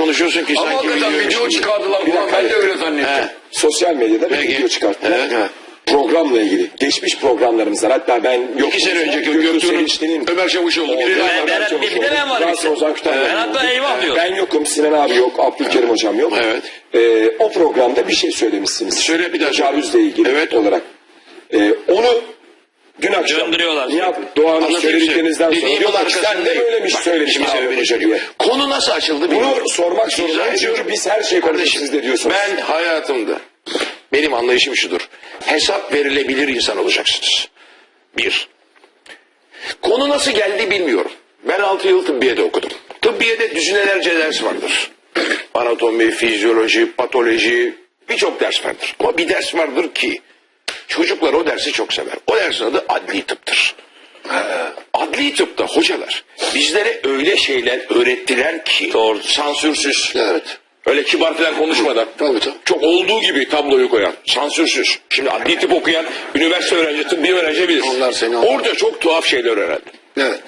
konuşuyorsun ki sanki hakikaten video gibi. çıkardılar Bir dakika, Ben de öyle zannettim. He. Sosyal medyada bir Peki. video çıkarttılar. Evet, evet. Programla ilgili. Geçmiş programlarımızdan hatta ben yok. İki sene önceki Göktuğ Göktuğ'un Ömer Çavuşoğlu gibi. Oldu. Ben- bir de ben varım. Ozan Kütahyalı. Ben hatta eyvah diyorum. Ben yokum, Sinan abi yok, Abdülkerim hocam yok. Evet. Ee, o programda bir şey söylemişsiniz. Söyle, bir daha. Tecavüzle ilgili Evet. olarak. Ee, onu dün akşam. Nihat Anlatayım söylediklerinizden sonra diyorlar ki sen de böylemiş Bak, söylemiş şimdi Mahmut sebebini Hoca diye. Konu nasıl açıldı bilmiyorum. Bunu sormak zorundayım çünkü biz her şeyi konuşuyoruz siz de diyorsunuz. Ben hayatımda benim anlayışım şudur. Hesap verilebilir insan olacaksınız. Bir. Konu nasıl geldi bilmiyorum. Ben 6 yıl tıbbiyede okudum. Tıbbiyede düzinelerce ders vardır. Anatomi, fizyoloji, patoloji birçok ders vardır. Ama bir ders vardır ki çocuklar o dersi çok sever. O dersin adı adli tıptır. Adli tıpta hocalar bizlere öyle şeyler öğrettiler ki Doğru. sansürsüz. Evet. Öyle kibar falan konuşmadan. Tabii, tabii. Çok olduğu gibi tabloyu koyan. Sansürsüz. Şimdi adli tıp okuyan üniversite öğrenci, tıbbi öğrenci bilir. Onlar seni anlar. Orada çok tuhaf şeyler öğrendim. Evet.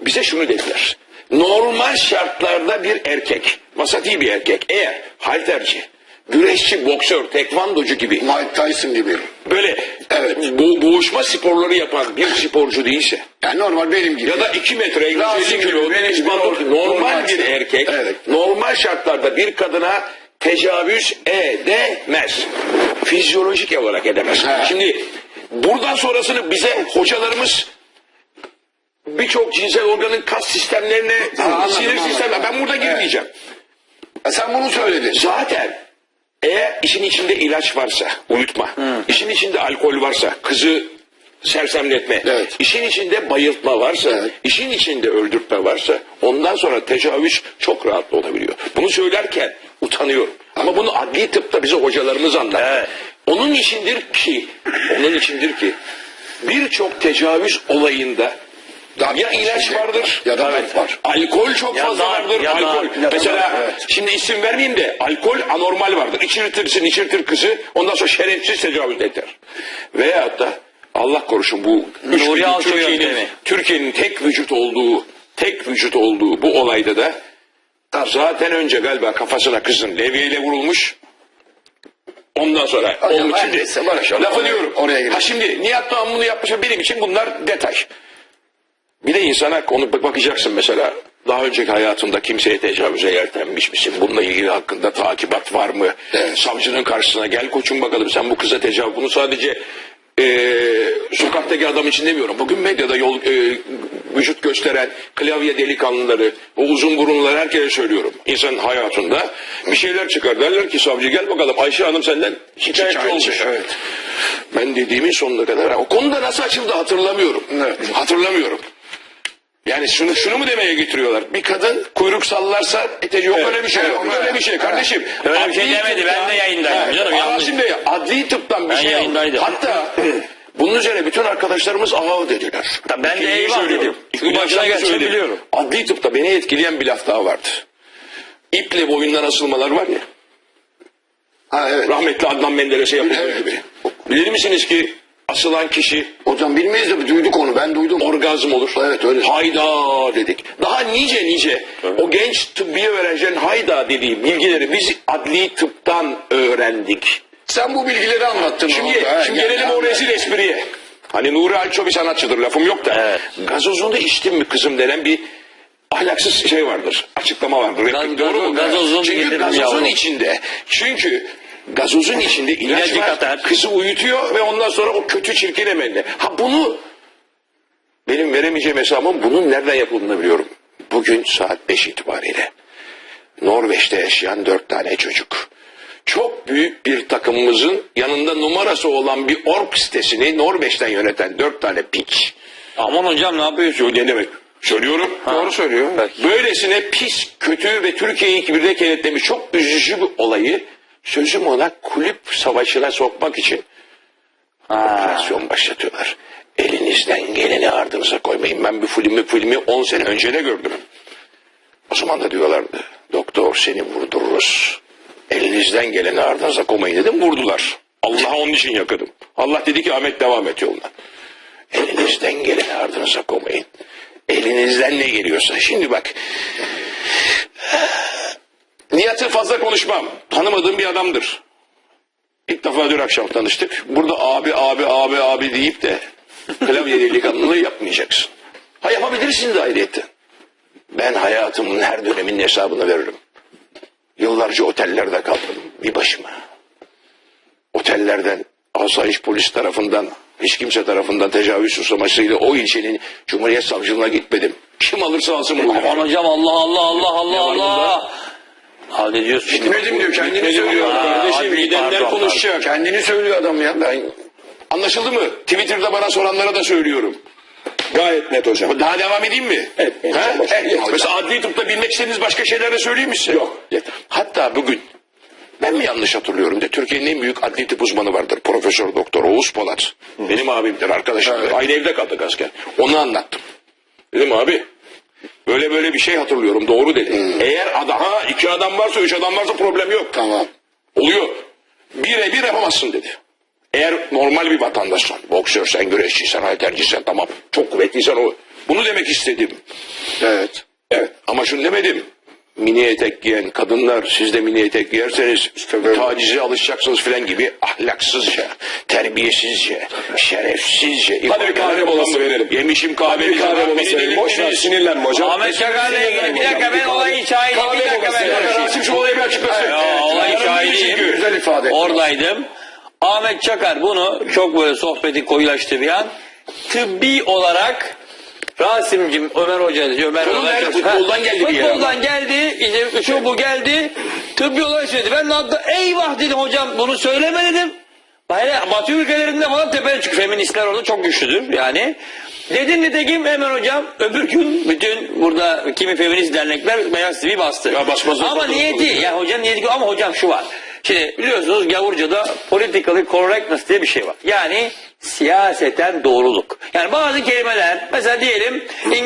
Bize şunu dediler. Normal şartlarda bir erkek, vasati bir erkek eğer halterci, güreşçi, boksör, tekvandocu gibi Mike Tyson gibi. böyle Evet. bo- boğuşma sporları yapan bir sporcu değilse Yani normal benim gibi. ya da 2 metre Rasim 150 kilo benim gibi normal, normal- bir erkek Evet. normal şartlarda bir kadına tecavüz edemez. Fizyolojik olarak edemez. He. Şimdi buradan sonrasını bize hocalarımız birçok cinsel organın kas sistemlerine, sinir sistemlerine ben burada girmeyeceğim. E sen bunu söyledin. Zaten eğer işin içinde ilaç varsa uyutma, işin içinde alkol varsa kızı sersemletme, Evet. işin içinde bayıltma varsa, Evet. işin içinde öldürtme varsa ondan sonra tecavüz çok rahat olabiliyor. Bunu söylerken utanıyorum. Ama bunu adli tıpta bize hocalarımız anlattı. Evet. Onun içindir ki, onun içindir ki birçok tecavüz olayında ya ilaç vardır Ya da darp var. Alkol çok Ya fazla da- vardır. ya da- alkol. ya da- Mesela evet. şimdi isim vermeyeyim de alkol anormal vardır. İçirtirsin içirtir kızı ondan sonra şerefsiz tecavüz eder. Veyahut da Allah korusun bu Türkiye'nin. Türkiye'nin tek vücut olduğu tek vücut olduğu bu olayda da zaten önce galiba kafasına kızın levyeyle vurulmuş. Ondan sonra Hocam, onun için barışalım. lafı Oraya- diyorum. oraya girelim. Ha şimdi Nihat Doğan bunu yapmış benim için bunlar detay. Bir de insana onu bak- bakacaksın mesela daha önceki hayatında kimseye tecavüze yeltenmiş misin? Bununla ilgili hakkında takibat var mı? Savcının karşısına gel koçum bakalım sen bu kıza tecavüz. Bunu sadece eee sokaktaki adam için demiyorum. Bugün medyada yol eee, vücut gösteren klavye delikanlıları, o uzun burunluları herkese söylüyorum. İnsanın hayatında bir şeyler çıkar. Derler ki savcı gel bakalım Ayşe Hanım senden şikayetçi Şikayetçi, olmuş. evet. Ben dediğimin sonuna kadar. O konuda nasıl açıldı hatırlamıyorum. Evet. Hatırlamıyorum. Yani şunu şunu mu demeye getiriyorlar? Bir kadın kuyruk sallarsa eteci yok öyle bir şey yok. Öyle bir şey kardeşim. Öyle bir şey Adli demedi, tıptan- ben de yayındaydım canım, yanlış. Bey adli tıptan bir Ben şey yayındaydım. Hatta bunun üzerine bütün arkadaşlarımız aha dediler. Tabii ben de İkinciyi eyvah söylüyorum. dedim. Çünkü Bir başına lafı geleceğini söyleyeyim. biliyorum. Adli tıpta beni etkileyen bir laf daha vardı. İple boyundan asılmalar var ya. Ha evet. Rahmetli Adnan Menderes'e yapıldığı gibi. Bilir misiniz ki asılan kişi Hocam bilmeyiz de duyduk onu. Ben duydum. orgazm olur. Evet, öyle. Hayda dedik. Daha nice nice o genç tıbbiye öğrencilerin hayda dediği bilgileri biz adli tıptan öğrendik. Sen bu bilgileri anlattın. Şimdi, orada, ha. şimdi Yani- gelelim o rezil espriye. Hani Nuri Alço bir sanatçıdır lafım yok da. Evet. Gazozunu içtin mi kızım denen bir ahlaksız şey vardır. Açıklama vardır. Gaz- doğru mu? gazozunu Çünkü gazozun yavrum. içinde. Çünkü gazozun içinde ilaç İlacı var. katar. Kızı uyutuyor ve ondan sonra o kötü çirkin emeline. Ha bunu benim veremeyeceğim hesabım bunun nereden yapıldığını biliyorum. Bugün saat 5 itibariyle Norveç'te yaşayan dört tane çocuk. Çok büyük bir takımımızın yanında numarası olan bir ork sitesini Norveç'ten yöneten dört tane piç. Aman hocam ne yapıyorsun? Ne demek? Söylüyorum. Doğru söylüyor. Belki. Böylesine pis, kötü ve Türkiye'yi birbirine kenetlemiş çok üzücü bir olayı sözüm ona kulüp savaşına sokmak için operasyon başlatıyorlar. Elinizden geleni ardınıza koymayın. Ben bu filmi filmi 10 sene önce de gördüm. O zaman da diyorlardı. Doktor seni vurdururuz. Elinizden geleni ardınıza koymayın dedim. Vurdular. Allah'a onun için yakınım. Allah dedi ki Ahmet devam et yoluna. Elinizden geleni ardınıza koymayın. Elinizden ne geliyorsa. Şimdi bak hayatı fazla konuşmam. Tanımadığım bir adamdır. İlk defa dün akşam tanıştık. Burada abi abi abi abi deyip de klavye delikanlılığı yapmayacaksın. Ha yapabilirsin de ayrıyetten. Ben hayatımın her döneminin hesabını veririm. Yıllarca otellerde kaldım bir başıma. Otellerden asayiş polis tarafından hiç kimse tarafından tecavüz suçlamasıyla o ilçenin Cumhuriyet Savcılığına gitmedim. Kim alırsa alsın bunu. Aman hocam Allah Allah Allah Allah? Allah. Hadi diyorsun. Gitmedim diyor kendini Gitmedim söylüyor. diyor. Kardeşim gidenler pardon, konuşacak. Kendini söylüyor adam ya. Ben Anlaşıldı mı? Twitter'da bana soranlara da söylüyorum. Gayet net hocam. Daha devam edeyim mi? Etmeyin Ha? hocam. Evet. Hocam. Mesela adli tıpta bilmek istediğiniz başka şeyler de söyleyeyim mi size? Yok. Hatta bugün ben mi yanlış hatırlıyorum de Türkiye'nin en büyük adli tıp uzmanı vardır. Profesör Doktor Oğuz Polat. Benim abimdir arkadaşımdır. Aynı evde kaldık asker. Onu anlattım. Dedim abi böyle böyle bir şey hatırlıyorum doğru dedi. Eğer adam, ha, iki adam varsa üç adam varsa problem yok. tamam. Oluyor. Birebir yapamazsın dedi. Eğer normal bir vatandaşsan, boksörsen, güreşçiysen, halterciysen tamam. Çok kuvvetliysen o. Bunu demek istedim. Evet. Evet. Ama şunu demedim. Mini etek giyen kadınlar siz de mini etek giyerseniz tacize alışacaksınız filan gibi ahlaksızca, terbiyesizce, şerefsizce. Hadi bir kahve molası verelim. Yemişim kahve lan, molası verelim. Boş ver sinirlenme hocam. Ahmet Çakar'la ilgili bir dakika ben olayın şahidiyim. Kahve molası verelim. Rasim şu olayı bir açıklasın. Olayın şahidiyim. çünkü. Güzel ifade. Oradaydım. Ahmet Çakar bunu çok böyle sohbeti koyulaştı bir an. Tıbbi olarak Rasim'cim Ömer Hoca Ömer Hoca- nerede? Futboldan geldi bir yere Futboldan geldi. işte şu bu geldi. Tıbbi olarak söyledi. Ben de hatta eyvah dedim hocam bunu söyleme dedim. Böyle Batı ülkelerinde falan tepeye çıkıyor. Feministler orada çok güçlüdür yani. Dedim nitekim hemen hocam öbür gün bütün burada kimi feminist dernekler Beyaz TV bastı. Ya basmaz Ama niyeti ya hocam niyeti ama hocam şu var. Şimdi biliyorsunuz gavurcada politically correctness diye bir şey var. Yani siyaseten doğruluk. Yani bazı kelimeler mesela diyelim